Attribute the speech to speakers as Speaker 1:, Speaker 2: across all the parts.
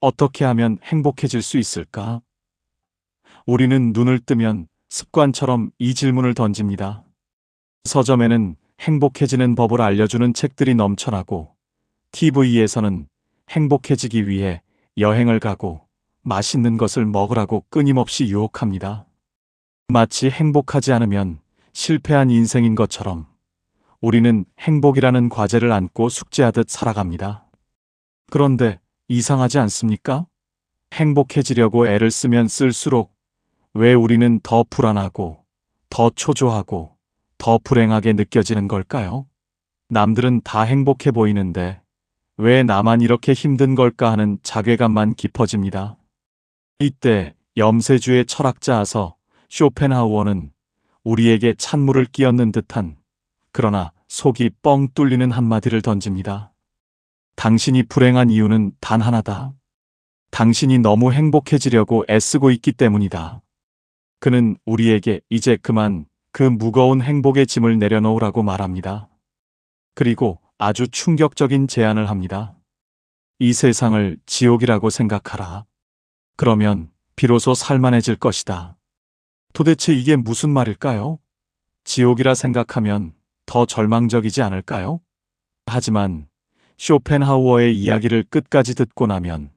Speaker 1: 어떻게 하면 행복해질 수 있을까? 우리는 눈을 뜨면 습관처럼 이 질문을 던집니다. 서점에는 행복해지는 법을 알려주는 책들이 넘쳐나고 TV에서는 행복해지기 위해 여행을 가고 맛있는 것을 먹으라고 끊임없이 유혹합니다. 마치 행복하지 않으면 실패한 인생인 것처럼 우리는 행복이라는 과제를 안고 숙제하듯 살아갑니다. 그런데 이상하지 않습니까? 행복해지려고 애를 쓰면 쓸수록 왜 우리는 더 불안하고 더 초조하고 더 불행하게 느껴지는 걸까요? 남들은 다 행복해 보이는데 왜 나만 이렇게 힘든 걸까 하는 자괴감만 깊어집니다. 이때 염세주의 철학자아서 쇼펜하우어는 우리에게 찬물을 끼얹는 듯한 그러나 속이 뻥 뚫리는 한마디를 던집니다. 당신이 불행한 이유는 단 하나다. 당신이 너무 행복해지려고 애쓰고 있기 때문이다. 그는 우리에게 이제 그만 그 무거운 행복의 짐을 내려놓으라고 말합니다. 그리고 아주 충격적인 제안을 합니다. 이 세상을 지옥이라고 생각하라. 그러면 비로소 살만해질 것이다. 도대체 이게 무슨 말일까요? 지옥이라 생각하면 더 절망적이지 않을까요? 하지만 쇼펜하우어의 이야기를 끝까지 듣고 나면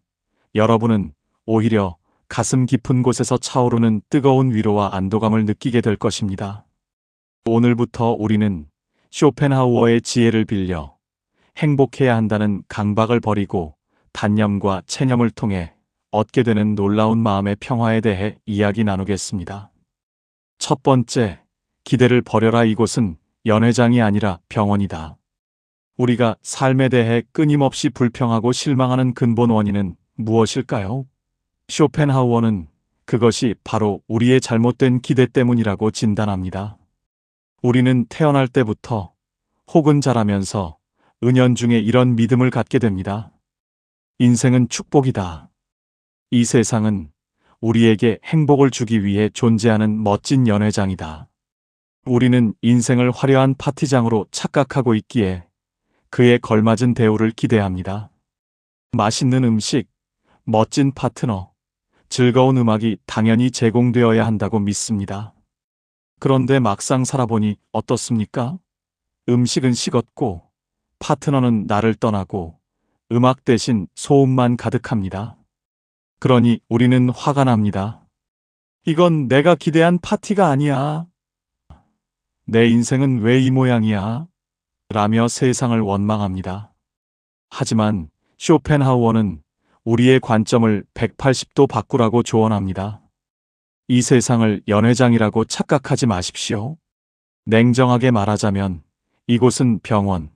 Speaker 1: 여러분은 오히려 가슴 깊은 곳에서 차오르는 뜨거운 위로와 안도감을 느끼게 될 것입니다. 오늘부터 우리는 쇼펜하우어의 지혜를 빌려 행복해야 한다는 강박을 버리고 단념과 체념을 통해 얻게 되는 놀라운 마음의 평화에 대해 이야기 나누겠습니다. 첫 번째, 기대를 버려라 이곳은 연회장이 아니라 병원이다. 우리가 삶에 대해 끊임없이 불평하고 실망하는 근본 원인은 무엇일까요? 쇼펜하우어는 그것이 바로 우리의 잘못된 기대 때문이라고 진단합니다. 우리는 태어날 때부터 혹은 자라면서 은연중에 이런 믿음을 갖게 됩니다. 인생은 축복이다. 이 세상은 우리에게 행복을 주기 위해 존재하는 멋진 연회장이다. 우리는 인생을 화려한 파티장으로 착각하고 있기에 그에 걸맞은 대우를 기대합니다. 맛있는 음식, 멋진 파트너, 즐거운 음악이 당연히 제공되어야 한다고 믿습니다. 그런데 막상 살아보니 어떻습니까? 음식은 식었고, 파트너는 나를 떠나고, 음악 대신 소음만 가득합니다. 그러니 우리는 화가 납니다. 이건 내가 기대한 파티가 아니야. 내 인생은 왜 이 모양이야? 라며 세상을 원망합니다. 하지만 쇼펜하우어는 우리의 관점을 180도 바꾸라고 조언합니다. 이 세상을 연회장이라고 착각하지 마십시오. 냉정하게 말하자면 이곳은 병원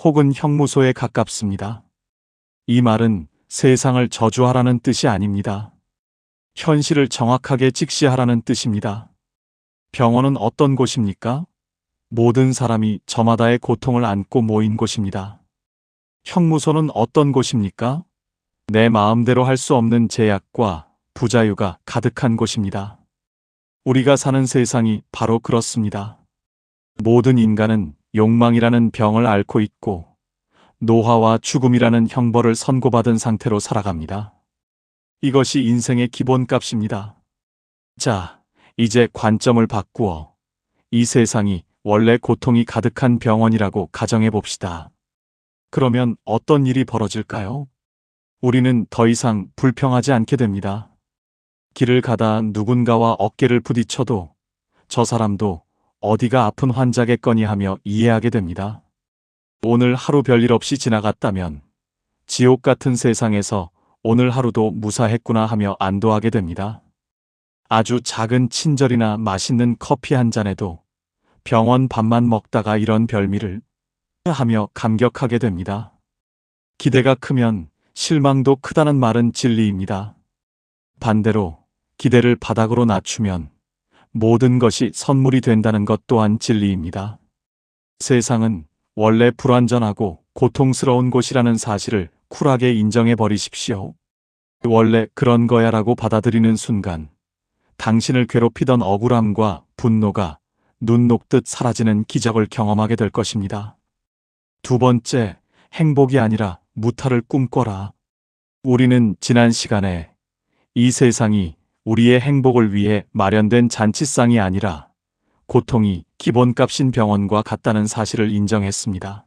Speaker 1: 혹은 형무소에 가깝습니다. 이 말은 세상을 저주하라는 뜻이 아닙니다. 현실을 정확하게 직시하라는 뜻입니다. 병원은 어떤 곳입니까? 모든 사람이 저마다의 고통을 안고 모인 곳입니다. 형무소는 어떤 곳입니까? 내 마음대로 할 수 없는 제약과 부자유가 가득한 곳입니다. 우리가 사는 세상이 바로 그렇습니다. 모든 인간은 욕망이라는 병을 앓고 있고 노화와 죽음이라는 형벌을 선고받은 상태로 살아갑니다. 이것이 인생의 기본값입니다. 자, 이제 관점을 바꾸어 이 세상이 원래 고통이 가득한 병원이라고 가정해 봅시다. 그러면 어떤 일이 벌어질까요? 우리는 더 이상 불평하지 않게 됩니다. 길을 가다 누군가와 어깨를 부딪혀도 저 사람도 어디가 아픈 환자겠거니 하며 이해하게 됩니다. 오늘 하루 별일 없이 지나갔다면 지옥 같은 세상에서 오늘 하루도 무사했구나 하며 안도하게 됩니다. 아주 작은 친절이나 맛있는 커피 한 잔에도 병원 밥만 먹다가 이런 별미를 하며 감격하게 됩니다. 기대가 크면 실망도 크다는 말은 진리입니다. 반대로 기대를 바닥으로 낮추면 모든 것이 선물이 된다는 것 또한 진리입니다. 세상은 원래 불완전하고 고통스러운 곳이라는 사실을 쿨하게 인정해 버리십시오. 원래 그런 거야 라고 받아들이는 순간 당신을 괴롭히던 억울함과 분노가 눈 녹듯 사라지는 기적을 경험하게 될 것입니다. 두 번째, 행복이 아니라 무탈을 꿈꿔라. 우리는 지난 시간에 이 세상이 우리의 행복을 위해 마련된 잔치상이 아니라 고통이 기본값인 병원과 같다는 사실을 인정했습니다.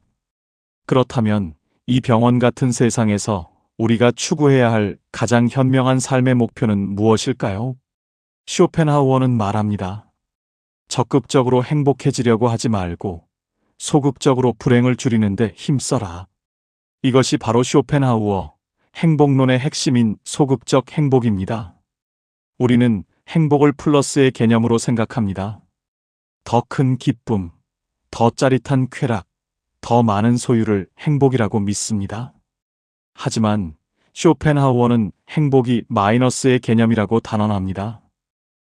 Speaker 1: 그렇다면 이 병원 같은 세상에서 우리가 추구해야 할 가장 현명한 삶의 목표는 무엇일까요? 쇼펜하우어는 말합니다. 적극적으로 행복해지려고 하지 말고 소극적으로 불행을 줄이는데 힘써라. 이것이 바로 쇼펜하우어 행복론의 핵심인 소극적 행복입니다. 우리는 행복을 플러스의 개념으로 생각합니다. 더 큰 기쁨, 더 짜릿한 쾌락, 더 많은 소유를 행복이라고 믿습니다. 하지만 쇼펜하우어는 행복이 마이너스의 개념이라고 단언합니다.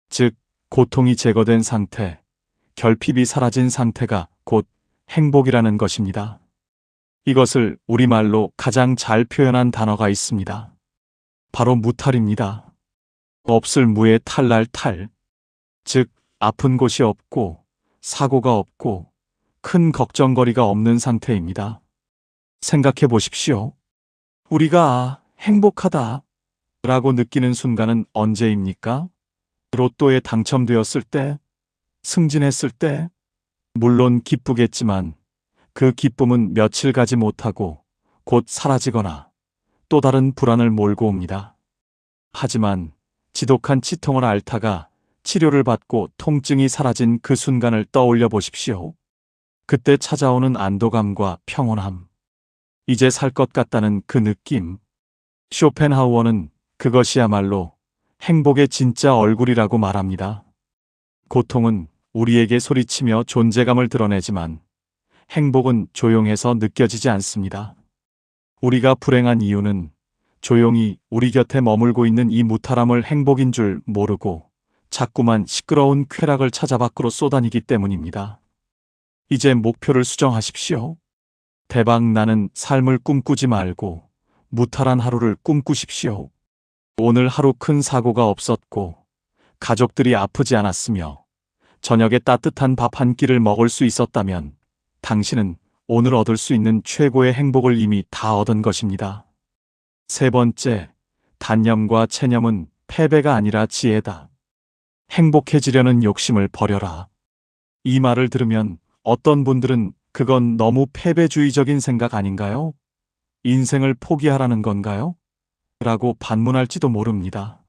Speaker 1: 즉, 고통이 제거된 상태, 결핍이 사라진 상태가 곧 행복이라는 것입니다. 이것을 우리말로 가장 잘 표현한 단어가 있습니다. 바로 무탈입니다. 없을 무의 탈날 탈. 즉, 아픈 곳이 없고, 사고가 없고, 큰 걱정거리가 없는 상태입니다. 생각해 보십시오. 우리가 행복하다 라고 느끼는 순간은 언제입니까? 로또에 당첨되었을 때, 승진했을 때, 물론 기쁘겠지만 그 기쁨은 며칠 가지 못하고 곧 사라지거나 또 다른 불안을 몰고 옵니다. 하지만 지독한 치통을 앓다가 치료를 받고 통증이 사라진 그 순간을 떠올려 보십시오. 그때 찾아오는 안도감과 평온함. 이제 살 것 같다는 그 느낌. 쇼펜하우어는 그것이야말로 행복의 진짜 얼굴이라고 말합니다. 고통은 우리에게 소리치며 존재감을 드러내지만 행복은 조용해서 느껴지지 않습니다. 우리가 불행한 이유는 조용히 우리 곁에 머물고 있는 이 무탈함을 행복인 줄 모르고 자꾸만 시끄러운 쾌락을 찾아 밖으로 쏘다니기 때문입니다. 이제 목표를 수정하십시오. 대박 나는 삶을 꿈꾸지 말고 무탈한 하루를 꿈꾸십시오. 오늘 하루 큰 사고가 없었고 가족들이 아프지 않았으며 저녁에 따뜻한 밥 한 끼를 먹을 수 있었다면 당신은 오늘 얻을 수 있는 최고의 행복을 이미 다 얻은 것입니다. 세 번째, 단념과 체념은 패배가 아니라 지혜다. 행복해지려는 욕심을 버려라. 이 말을 들으면 어떤 분들은 그건 너무 패배주의적인 생각 아닌가요? 인생을 포기하라는 건가요? 라고 반문할지도 모릅니다.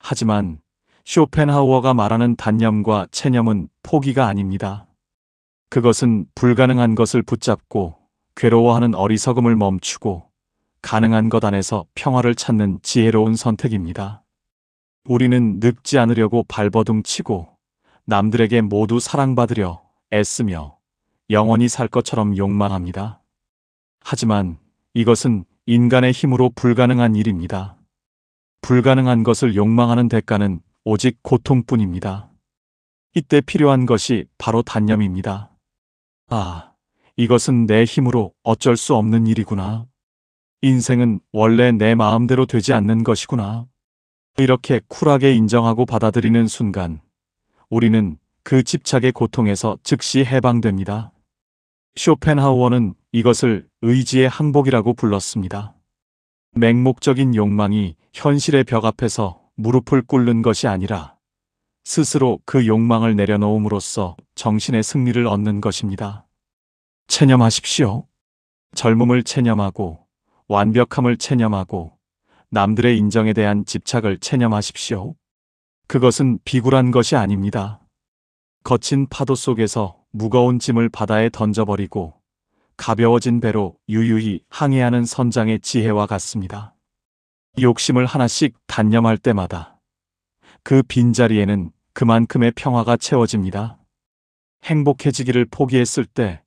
Speaker 1: 하지만 쇼펜하우어가 말하는 단념과 체념은 포기가 아닙니다. 그것은 불가능한 것을 붙잡고 괴로워하는 어리석음을 멈추고 가능한 것 안에서 평화를 찾는 지혜로운 선택입니다. 우리는 늙지 않으려고 발버둥 치고 남들에게 모두 사랑받으려 애쓰며 영원히 살 것처럼 욕망합니다. 하지만 이것은 인간의 힘으로 불가능한 일입니다. 불가능한 것을 욕망하는 대가는 오직 고통뿐입니다. 이때 필요한 것이 바로 단념입니다. 아, 이것은 내 힘으로 어쩔 수 없는 일이구나. 인생은 원래 내 마음대로 되지 않는 것이구나. 이렇게 쿨하게 인정하고 받아들이는 순간, 우리는 그 집착의 고통에서 즉시 해방됩니다. 쇼펜하우어는 이것을 의지의 항복이라고 불렀습니다. 맹목적인 욕망이 현실의 벽 앞에서 무릎을 꿇는 것이 아니라 스스로 그 욕망을 내려놓음으로써 정신의 승리를 얻는 것입니다. 체념하십시오. 젊음을 체념하고 완벽함을 체념하고 남들의 인정에 대한 집착을 체념하십시오. 그것은 비굴한 것이 아닙니다. 거친 파도 속에서 무거운 짐을 바다에 던져버리고 가벼워진 배로 유유히 항해하는 선장의 지혜와 같습니다. 욕심을 하나씩 단념할 때마다 그 빈자리에는 그만큼의 평화가 채워집니다. 행복해지기를 포기했을 때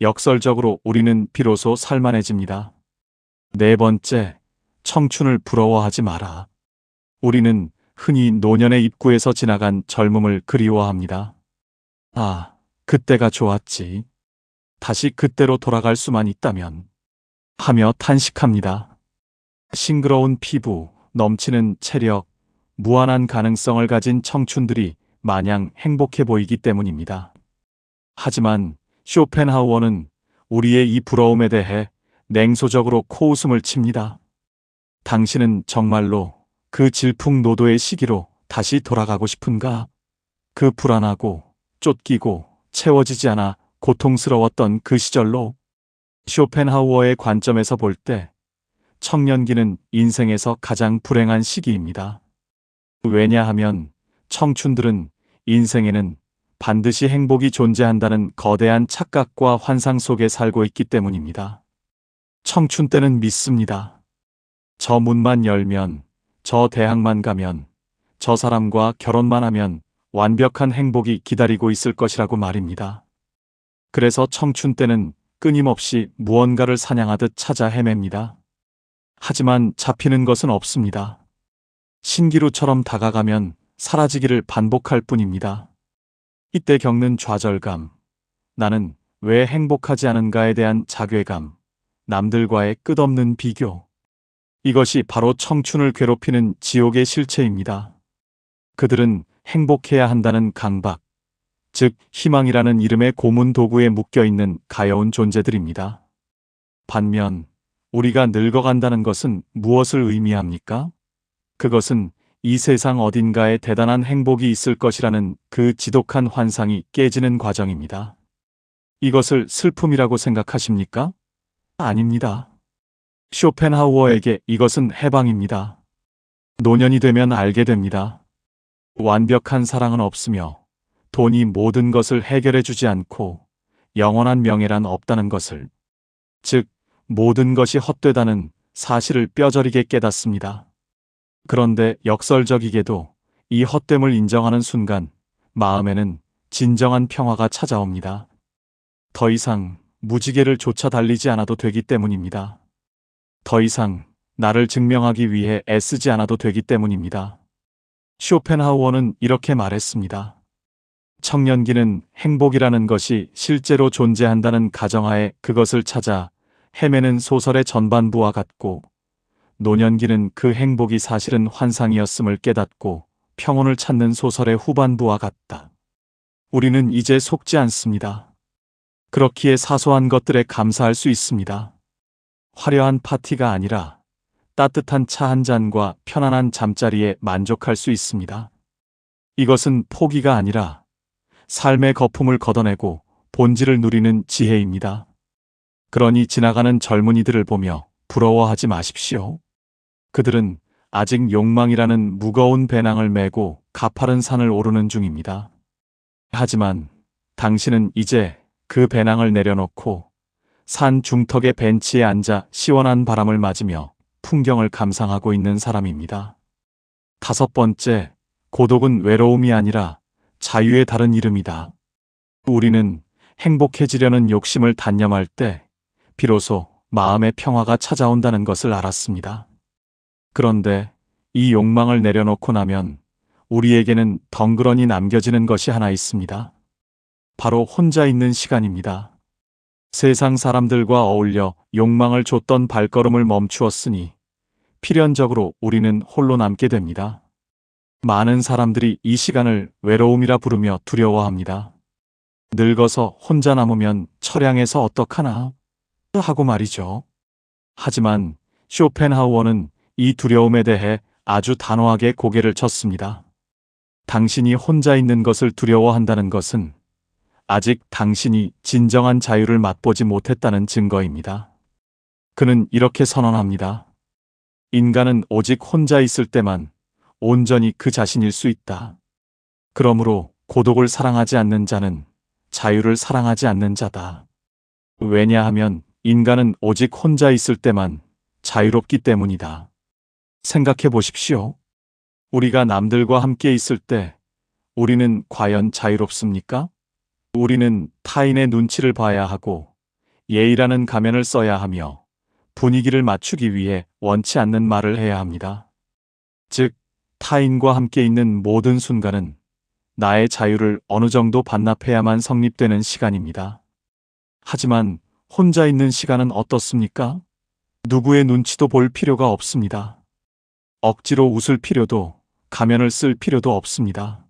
Speaker 1: 역설적으로 우리는 비로소 살만해집니다. 네 번째, 청춘을 부러워하지 마라. 우리는 흔히 노년의 입구에서 지나간 젊음을 그리워합니다. 아, 그때가 좋았지. 다시 그때로 돌아갈 수만 있다면. 하며 탄식합니다. 싱그러운 피부, 넘치는 체력, 무한한 가능성을 가진 청춘들이 마냥 행복해 보이기 때문입니다. 하지만 쇼펜하우어는 우리의 이 부러움에 대해 냉소적으로 코웃음을 칩니다. 당신은 정말로 그 질풍노도의 시기로 다시 돌아가고 싶은가? 그 불안하고 쫓기고 채워지지 않아 고통스러웠던 그 시절로 쇼펜하우어의 관점에서 볼 때 청년기는 인생에서 가장 불행한 시기입니다. 왜냐하면 청춘들은 인생에는 반드시 행복이 존재한다는 거대한 착각과 환상 속에 살고 있기 때문입니다. 청춘 때는 믿습니다. 저 문만 열면, 저 대학만 가면, 저 사람과 결혼만 하면 완벽한 행복이 기다리고 있을 것이라고 말입니다. 그래서 청춘 때는 끊임없이 무언가를 사냥하듯 찾아 헤맵니다. 하지만 잡히는 것은 없습니다. 신기루처럼 다가가면 사라지기를 반복할 뿐입니다. 이때 겪는 좌절감, 나는 왜 행복하지 않은가에 대한 자괴감, 남들과의 끝없는 비교. 이것이 바로 청춘을 괴롭히는 지옥의 실체입니다. 그들은 행복해야 한다는 강박, 즉 희망이라는 이름의 고문 도구에 묶여 있는 가여운 존재들입니다. 반면 우리가 늙어간다는 것은 무엇을 의미합니까? 그것은 이 세상 어딘가에 대단한 행복이 있을 것이라는 그 지독한 환상이 깨지는 과정입니다. 이것을 슬픔이라고 생각하십니까? 아닙니다. 쇼펜하우어에게 이것은 해방입니다. 노년이 되면 알게 됩니다. 완벽한 사랑은 없으며 돈이 모든 것을 해결해 주지 않고 영원한 명예란 없다는 것을, 즉, 모든 것이 헛되다는 사실을 뼈저리게 깨닫습니다. 그런데 역설적이게도 이 헛됨을 인정하는 순간 마음에는 진정한 평화가 찾아옵니다. 더 이상 무지개를 쫓아 달리지 않아도 되기 때문입니다. 더 이상 나를 증명하기 위해 애쓰지 않아도 되기 때문입니다. 쇼펜하우어는 이렇게 말했습니다. 청년기는 행복이라는 것이 실제로 존재한다는 가정하에 그것을 찾아 헤매는 소설의 전반부와 같고 노년기는 그 행복이 사실은 환상이었음을 깨닫고 평온을 찾는 소설의 후반부와 같다. 우리는 이제 속지 않습니다. 그렇기에 사소한 것들에 감사할 수 있습니다. 화려한 파티가 아니라 따뜻한 차 한 잔과 편안한 잠자리에 만족할 수 있습니다. 이것은 포기가 아니라 삶의 거품을 걷어내고 본질을 누리는 지혜입니다. 그러니 지나가는 젊은이들을 보며 부러워하지 마십시오. 그들은 아직 욕망이라는 무거운 배낭을 메고 가파른 산을 오르는 중입니다. 하지만 당신은 이제 그 배낭을 내려놓고 산 중턱의 벤치에 앉아 시원한 바람을 맞으며 풍경을 감상하고 있는 사람입니다. 다섯 번째, 고독은 외로움이 아니라 자유의 다른 이름이다. 우리는 행복해지려는 욕심을 단념할 때 비로소 마음의 평화가 찾아온다는 것을 알았습니다. 그런데 이 욕망을 내려놓고 나면 우리에게는 덩그러니 남겨지는 것이 하나 있습니다. 바로 혼자 있는 시간입니다. 세상 사람들과 어울려 욕망을 줬던 발걸음을 멈추었으니 필연적으로 우리는 홀로 남게 됩니다. 많은 사람들이 이 시간을 외로움이라 부르며 두려워합니다. 늙어서 혼자 남으면 처량해서 어떡하나 하고 말이죠. 하지만 쇼펜하우어는 이 두려움에 대해 아주 단호하게 고개를 쳤습니다. 당신이 혼자 있는 것을 두려워한다는 것은 아직 당신이 진정한 자유를 맛보지 못했다는 증거입니다. 그는 이렇게 선언합니다. 인간은 오직 혼자 있을 때만 온전히 그 자신일 수 있다. 그러므로 고독을 사랑하지 않는 자는 자유를 사랑하지 않는 자다. 왜냐하면 인간은 오직 혼자 있을 때만 자유롭기 때문이다. 생각해 보십시오. 우리가 남들과 함께 있을 때 우리는 과연 자유롭습니까? 우리는 타인의 눈치를 봐야 하고 예의라는 가면을 써야 하며 분위기를 맞추기 위해 원치 않는 말을 해야 합니다. 즉, 타인과 함께 있는 모든 순간은 나의 자유를 어느 정도 반납해야만 성립되는 시간입니다. 하지만 혼자 있는 시간은 어떻습니까? 누구의 눈치도 볼 필요가 없습니다. 억지로 웃을 필요도 가면을 쓸 필요도 없습니다.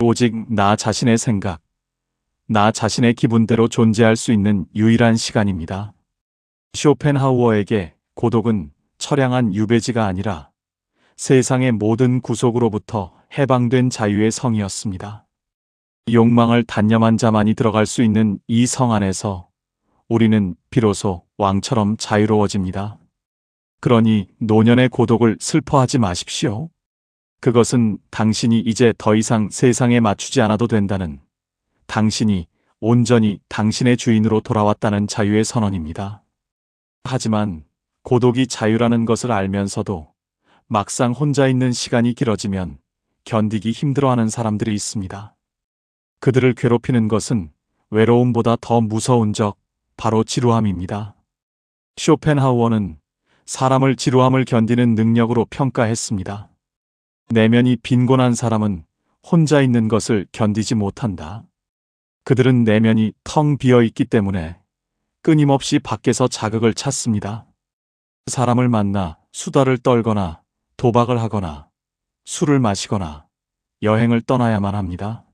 Speaker 1: 오직 나 자신의 생각, 나 자신의 기분대로 존재할 수 있는 유일한 시간입니다. 쇼펜하우어에게 고독은 처량한 유배지가 아니라 세상의 모든 구속으로부터 해방된 자유의 성이었습니다. 욕망을 단념한 자만이 들어갈 수 있는 이 성 안에서 우리는 비로소 왕처럼 자유로워집니다. 그러니 노년의 고독을 슬퍼하지 마십시오. 그것은 당신이 이제 더 이상 세상에 맞추지 않아도 된다는 당신이 온전히 당신의 주인으로 돌아왔다는 자유의 선언입니다. 하지만 고독이 자유라는 것을 알면서도 막상 혼자 있는 시간이 길어지면 견디기 힘들어하는 사람들이 있습니다. 그들을 괴롭히는 것은 외로움보다 더 무서운 적, 바로 지루함입니다. 쇼펜하우어는 사람을 지루함을 견디는 능력으로 평가했습니다. 내면이 빈곤한 사람은 혼자 있는 것을 견디지 못한다. 그들은 내면이 텅 비어 있기 때문에 끊임없이 밖에서 자극을 찾습니다. 사람을 만나 수다를 떨거나 도박을 하거나 술을 마시거나 여행을 떠나야만 합니다.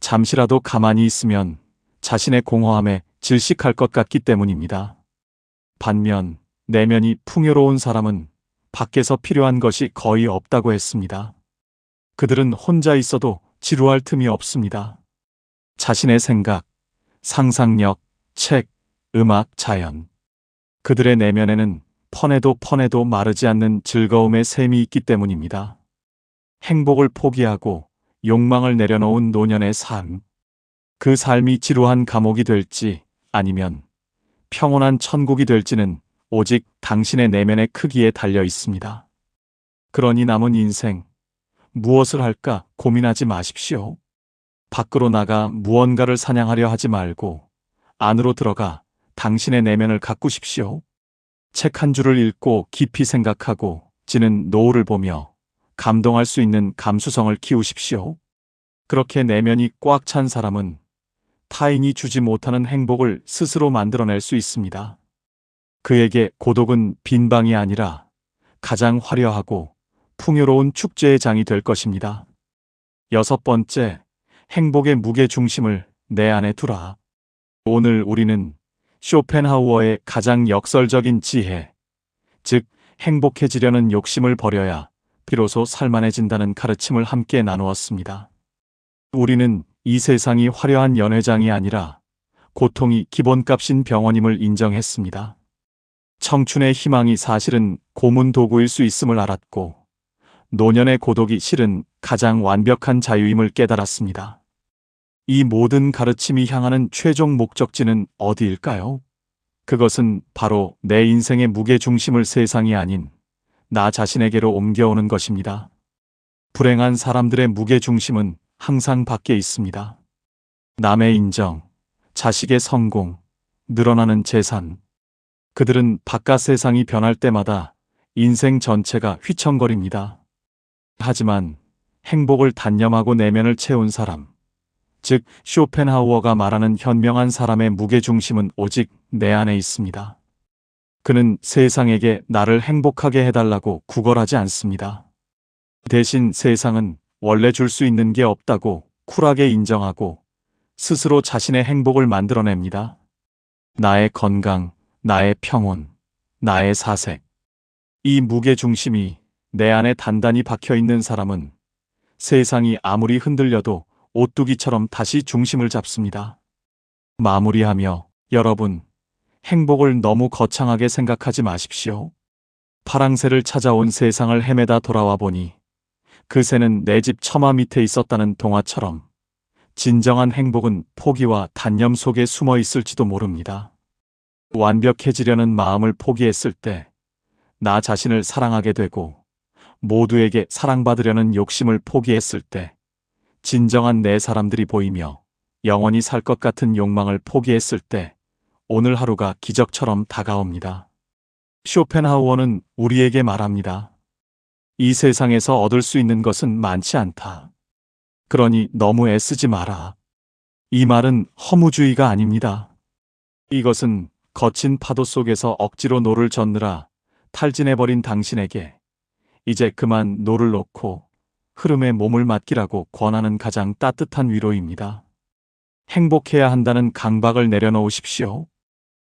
Speaker 1: 잠시라도 가만히 있으면 자신의 공허함에 질식할 것 같기 때문입니다. 반면 내면이 풍요로운 사람은 밖에서 필요한 것이 거의 없다고 했습니다. 그들은 혼자 있어도 지루할 틈이 없습니다. 자신의 생각, 상상력, 책, 음악, 자연. 그들의 내면에는 퍼내도 퍼내도 마르지 않는 즐거움의 샘이 있기 때문입니다. 행복을 포기하고 욕망을 내려놓은 노년의 삶. 그 삶이 지루한 감옥이 될지 아니면 평온한 천국이 될지는 오직 당신의 내면의 크기에 달려 있습니다. 그러니 남은 인생 무엇을 할까 고민하지 마십시오. 밖으로 나가 무언가를 사냥하려 하지 말고 안으로 들어가 당신의 내면을 가꾸십시오. 책 한 줄을 읽고 깊이 생각하고 지는 노을을 보며 감동할 수 있는 감수성을 키우십시오. 그렇게 내면이 꽉 찬 사람은 타인이 주지 못하는 행복을 스스로 만들어낼 수 있습니다. 그에게 고독은 빈방이 아니라 가장 화려하고 풍요로운 축제의 장이 될 것입니다. 여섯 번째, 행복의 무게 중심을 내 안에 두라. 오늘 우리는 쇼펜하우어의 가장 역설적인 지혜, 즉 행복해지려는 욕심을 버려야 비로소 살만해진다는 가르침을 함께 나누었습니다. 우리는 이 세상이 화려한 연회장이 아니라 고통이 기본값인 병원임을 인정했습니다. 청춘의 희망이 사실은 고문 도구일 수 있음을 알았고 노년의 고독이 실은 가장 완벽한 자유임을 깨달았습니다. 이 모든 가르침이 향하는 최종 목적지는 어디일까요? 그것은 바로 내 인생의 무게 중심을 세상이 아닌 나 자신에게로 옮겨오는 것입니다. 불행한 사람들의 무게 중심은 항상 밖에 있습니다. 남의 인정, 자식의 성공, 늘어나는 재산. 그들은 바깥 세상이 변할 때마다 인생 전체가 휘청거립니다. 하지만 행복을 단념하고 내면을 채운 사람, 즉 쇼펜하우어가 말하는 현명한 사람의 무게중심은 오직 내 안에 있습니다. 그는 세상에게 나를 행복하게 해달라고 구걸하지 않습니다. 대신 세상은 원래 줄 수 있는 게 없다고 쿨하게 인정하고 스스로 자신의 행복을 만들어냅니다. 나의 건강, 나의 평온, 나의 사색. 이 무게 중심이 내 안에 단단히 박혀 있는 사람은 세상이 아무리 흔들려도 오뚜기처럼 다시 중심을 잡습니다. 마무리하며 여러분, 행복을 너무 거창하게 생각하지 마십시오. 파랑새를 찾아온 세상을 헤매다 돌아와 보니 그 새는 내 집 처마 밑에 있었다는 동화처럼 진정한 행복은 포기와 단념 속에 숨어 있을지도 모릅니다. 완벽해지려는 마음을 포기했을 때 나 자신을 사랑하게 되고 모두에게 사랑받으려는 욕심을 포기했을 때 진정한 내 사람들이 보이며 영원히 살 것 같은 욕망을 포기했을 때 오늘 하루가 기적처럼 다가옵니다. 쇼펜하우어는 우리에게 말합니다. 이 세상에서 얻을 수 있는 것은 많지 않다. 그러니 너무 애쓰지 마라. 이 말은 허무주의가 아닙니다. 이것은 거친 파도 속에서 억지로 노를 젓느라 탈진해버린 당신에게 이제 그만 노를 놓고 흐름에 몸을 맡기라고 권하는 가장 따뜻한 위로입니다. 행복해야 한다는 강박을 내려놓으십시오.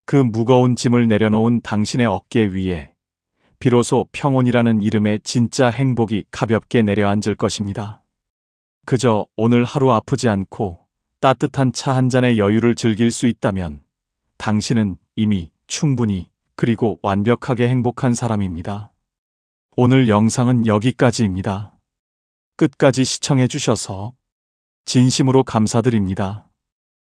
Speaker 1: 그 무거운 짐을 내려놓은 당신의 어깨 위에 비로소 평온이라는 이름의 진짜 행복이 가볍게 내려앉을 것입니다. 그저 오늘 하루 아프지 않고 따뜻한 차 한 잔의 여유를 즐길 수 있다면 당신은 이미 충분히 그리고 완벽하게 행복한 사람입니다. 오늘 영상은 여기까지입니다. 끝까지 시청해 주셔서 진심으로 감사드립니다.